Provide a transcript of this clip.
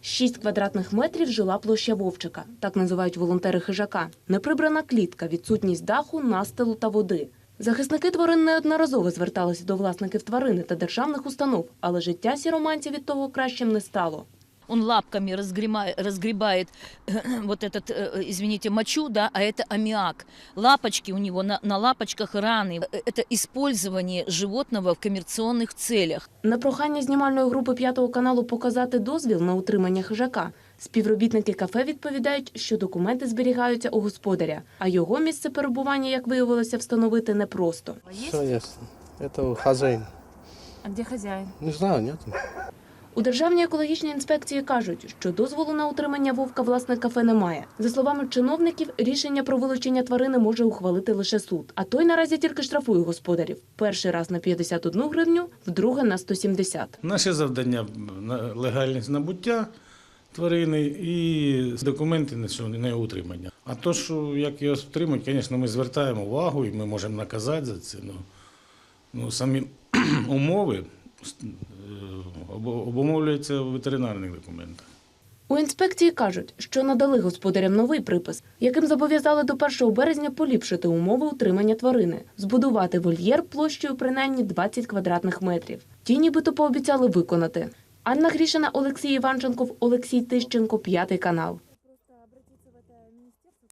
Шість квадратних метрів жила площа Вовчика, так називають волонтери хижака. Неприбрана клітка, відсутність даху, настилу та води. Захисники тварин неодноразово зверталися до власників тварини та державних установ, але життя сіроманців від того кращим не стало Он лапками разгрема- разгребает вот этот, э, извините, мочу, да, а это аммиак. Лапочки у него, на, на лапочках раны. Э, Это использование животного в коммерционных целях. На прохання знімальної групи п'ятого каналу показати дозвіл на утримання хижака. Співробітники кафе відповідають, що документи зберігаються у господаря, а його місце перебування, як виявилося, встановити непросто. Все ясно. Это у хозяин. А де хазяїн? Не знаю, нет. У Державній екологічній інспекції кажуть, що дозволу на утримання вовка власне кафе немає. За словами чиновників, рішення про вилучення тварини може ухвалити лише суд. А той наразі тільки штрафує господарів. Перший раз на 51 гривню, вдруге на 170. Наше завдання легальність набуття тварини і документи на не утримання. А то, що як його втримують, звісно, ми звертаємо увагу і ми можемо наказати за це. Ну, ну самі умови е, обо- в ветеринарних документах. У інспекції кажуть, що надали господарям новий припис, яким зобов'язали до 1 березня поліпшити умови утримання тварини, збудувати вольєр площею принаймні 20 квадратних метрів. Ті нібито пообіцяли виконати. Анна Грішина, Олексій Іванченков, Олексій Тищенко, п'ятий канал.